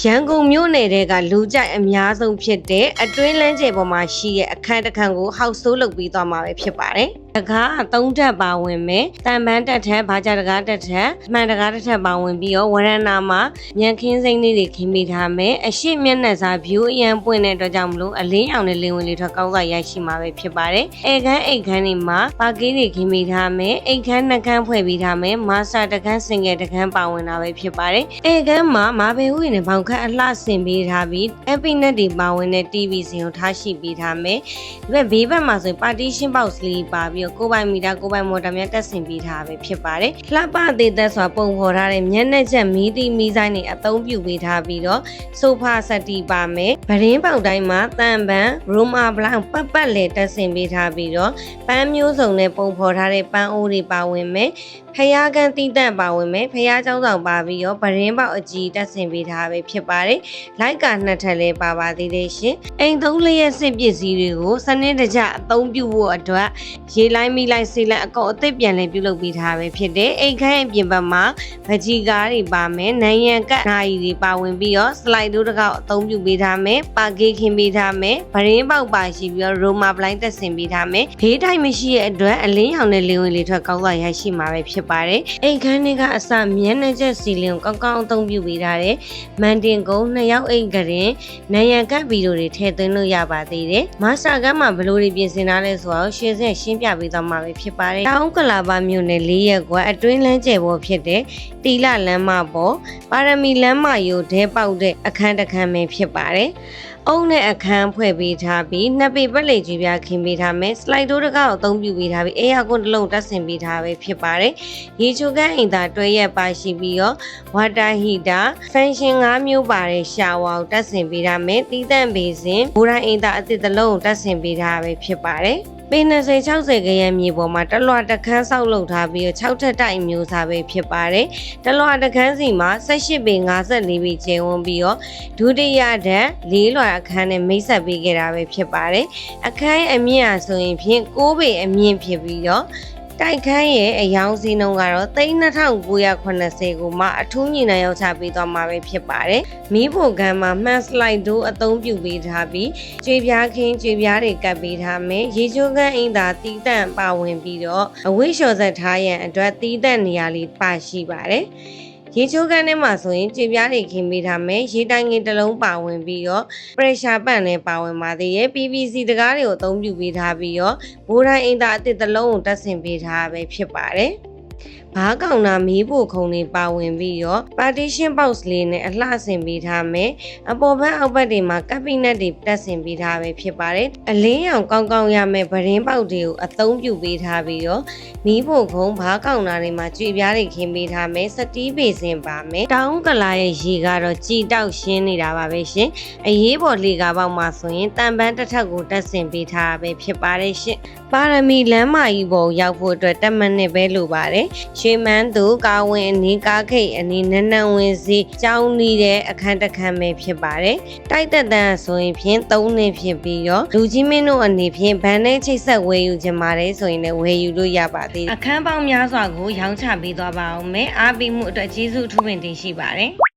ရန်ကုန်မြို့နယ်တဲကလူကြိုက်အများဆုံးဖြစ်တဲ့အတွင်းလမ်းကျယ်ပေါ်မှာရှိတဲ့အခန်းတစ်ခန်းကိုဟောက်ဆိုးလုပ်ပြီးသွားမှာပဲဖြစ်ပါတယ်။တကားအသုံးတက်ပါဝင်မယ်။တန်ပန်းတက်ထက်ဘာကြတကားတက်ထက်မှန်တကားတက်ထက်ပါဝင်ပြီးတော့ဝရဏနာမှာညံခင်းစိမ့်လေးတွေခင်းမိထားမယ်။အရှိမျက်နှာစာ view အရန်ပွင့်တဲ့အတွက်ကြောင့်မလို့အလင်းအောင်တဲ့လင်းဝင်လေးထွက်ကောင်းစွာရရှိမှာပဲဖြစ်ပါတယ်။အိမ်ခန်းအိမ်ခန်းတွေမှာပါကင်းတွေခင်းမိထားမယ်။အိမ်ခန်းနှခန်းဖွဲ့ပြီးထားမယ်။မာစတာတခန်းစင်ငယ်တခန်းပါဝင်တာပဲဖြစ်ပါတယ်။အိမ်ခန်းမှာမာဘယ်ဥယျာဉ်နဲ့ဘောင်ခန့်အလှဆင်ပေးထားပြီး epinet တွေပါဝင်တဲ့ TV စင်ကိုထားရှိပေးထားမယ်။ဒီဘက်ဘေးဘက်မှာဆိုရင် partition box လေးပါပြီးတော့ကိုယ်ပိုင်မီတာကိုယ်ပိုင်မော်တာများတက်ဆင်ပေးထားပဲဖြစ်ပါတယ်။လှပသေးသက်စွာပုံဖော်ထားတဲ့မျက်နှာချက်မီးတိမီးဆိုင်တွေအသုံးပြုပေးထားပြီးတော့ဆိုဖာဆက်တီပါမယ်။ဗရင်းပေါက်တိုင်းမှာတန်ပန် Roma Brown ပတ်ပတ်လေတက်ဆင်ပေးထားပြီးတော့ပန်းမျိုးစုံနဲ့ပုံဖော်ထားတဲ့ပန်းအိုးတွေပါဝင်မယ်။ ဖျားကန်တိတက်ပါဝင်မယ်။ဖျားเจ้าဆောင်ပါပြီးတော့ဗရင်းပေါက်အကြီးတက်ဆင်ပေးထားပဲဖြစ်ပါတယ်။ လိုက်ကနှစ်ထပ်လဲပါပါသေးတယ်ရှင်အိမ်သုံးလျက်စစ်ပစ္စည်းတွေကိုစနစ်တကျအသုံးပြုဖို့အတွက်ရေလိုက်မိလိုက်ဆေးလိုက်အကောအသစ်ပြန်လဲပြုလုပ်ပေးထားပဲဖြစ်တယ်အိမ်ခန်းအပြင်ဘက်မှာဗကြီးကားတွေပါမယ်နန်းရံကတ်နာရီတွေပါဝင်ပြီးတော့စလိုက်ဒိုးတစ်ကောက်အသုံးပြုပေးထားမယ်ပါကေးခင်းပေးထားမယ်ဗရင်းပေါက်ပါရှိပြီးတော့ရိုမာပလိုင်းသက်ဆင်ပေးထားမယ်ဘေးတိုင်းမရှိတဲ့အတွက်အလင်းရောင်တဲ့လေဝင်လေထွက်ကောင်းစွာရရှိမှာပဲဖြစ် ပါတယ်အိမ်ခန်းတွေကအစမျက်နှာချက်စီလင်ကိုကောင်းကောင်းအသုံးပြုပေးထားတယ်မန်တင်ကုန်းနှစ်ယောက်အိမ်ကရင်နယံကတ်ဗီဒီယိုတွေထည့်သွင်းလို့ရပါသေးတယ်။မစတာကတ်မှာဘယ်လိုတွေပြင်ဆင်ထားလဲဆိုတော့ရှင်းဆက်ရှင်းပြပေးသွားမှာပဲဖြစ်ပါတယ်။တောင်ကလာပါမြို့နယ်၄ရက်ကွာအတွင်းလမ်းကျယ်ပေါ်ဖြစ်တဲ့တီလလမ်းမပေါ်ပါရမီလမ်းမယိုဒဲပေါက်တဲ့အခန်းတစ်ခန်းပဲဖြစ်ပါတယ်။အုံနဲ့အခန်းဖွဲ့ပေးထားပြီးနှစ်ပေပက်လေကြီးပြခင်းပေးထားမယ်စလိုက်ဒိုးတကောက်အသုံးပြုပေးထားပြီးအေးရကွန်းတစ်လုံးတက်ဆင်ပေးထားပဲဖြစ်ပါတယ်ရေချိုကန်းအိမ်သာတွဲရက်ပါရှိပြီးတော့ဝါတာဟီတာဖန်ရှင်၅မျိုးပါတဲ့ရှာဝါကိုတက်ဆင်ပေးထားမယ်တီးတန့်ဘေးစင်ဘူရိုင်းအိမ်သာအစ်စ်တစ်လုံးကိုတက်ဆင်ပေးထားပဲဖြစ်ပါတယ်ပေ20 60ခရမ်းမြေပေါ်မှာတလွှတခန်းဆောက်လုပ်ထားပြီးတော့6ထပ်တိုက်မျိုးစားပဲဖြစ်ပါတယ်။တလွှတခန်းစီမှာ18ပေ54ပေကျင်းဝန်းပြီးတော့ဒုတိယဓာတ်၄လွှအခန်းနဲ့မိတ်ဆက်ပေးခဲ့တာပဲဖြစ်ပါတယ်။အခန်းအမြင့်အဆိုရင်ဖြင့်6ပေအမြင့်ဖြစ်ပြီးတော့ တိုက်ခန်းရဲ့အယောင်စီနှုန်းကတော့3980ကိုမှအထူးညီနိုင်ရောက်ချပေးသွားမှာပဲဖြစ်ပါတယ်။မီးဖိုကံမှာမှန်စလိုက်ဒိုးအသုံးပြုပေးထားပြီးကျွေပြားခင်းကျွေပြားတွေကပ်ပေးထားမယ်။ရေချိုးကန်းအင်းသာတီးတန့်ပါဝင်ပြီးတော့အဝိလျှော်ဆက်ထားရန်အတွက်တီးတန့်နေရာလေးပါရှိပါတယ်။ ရေချိုးကန်းထဲမှာဆိုရင်ကြည်ပြားတွေခင်းပေးထားမယ်ရေတိုင်ငင်တစ်လုံးပါဝင်ပြီးတော့ pressure ပန့်လည်းပါဝင်ပါသေးရဲ့ PVC တကားတွေကိုအသုံးပြုပေးထားပြီးတော့ဘိုးတိုင်းအင်တာအစ်စ်တစ်လုံးကိုတက်ဆင်ပေးထားပဲဖြစ်ပါတယ် ဘားကောင်နာမီးဖို့ခုံလေးပါဝင်ပြီးတော့ partition box လေးနဲ့အလှဆင်ပေးထားမယ်အပေါ်ဘက်အောက်ဘက်တွေမှာကပ်ပီနက်တွေတက်ဆင်ပေးထားပဲဖြစ်ပါတယ်အလင်းရောင်ကောင်းကောင်းရမယ်ဗရင်ပေါက်တွေကိုအသုံးပြုပေးထားပြီးတော့မီးဖို့ခုံဘားကောင်နာတွေမှာကြွေပြားတွေခင်းပေးထားမယ်စတီးပေစင်ပါမယ်တောင်းကလာရဲ့ရေကတော့ကြည်တောက်ရှင်းနေတာပါပဲရှင်အရေးပေါ်လေကားပေါက်မှာဆိုရင်တန်ပန်းတစ်ထပ်ကိုတက်ဆင်ပေးထားပဲဖြစ်ပါတယ်ရှင်ပါရမီလမ်းမကြီးပေါ်ရောက်ဖို့အတွက်10မိနစ်ပဲလိုပါတယ်ရွှေမန်းသူကာဝင်အနီးကားခိတ်အနီးနန်းနန်းဝင်စီကြောင်းနေတဲ့အခန်းတစ်ခန်းပဲဖြစ်ပါတယ်တိုက်တက်တန်းဆိုရင်ဖြင့်3နှစ်ဖြစ်ပြီးတော့လူကြီးမင်းတို့အနေဖြင့်ဗန်နဲ့ချိတ်ဆက်ဝယ်ယူခြင်းပါတယ်ဆိုရင်လည်းဝယ်ယူလို့ရပါသေးတယ်အခန်းပေါင်းများစွာကိုရောင်းချပေးသွားပါအောင်မယ်အားပေးမှုအတွက်ကျေးဇူးအထူးပင်တင်ရှိပါတယ်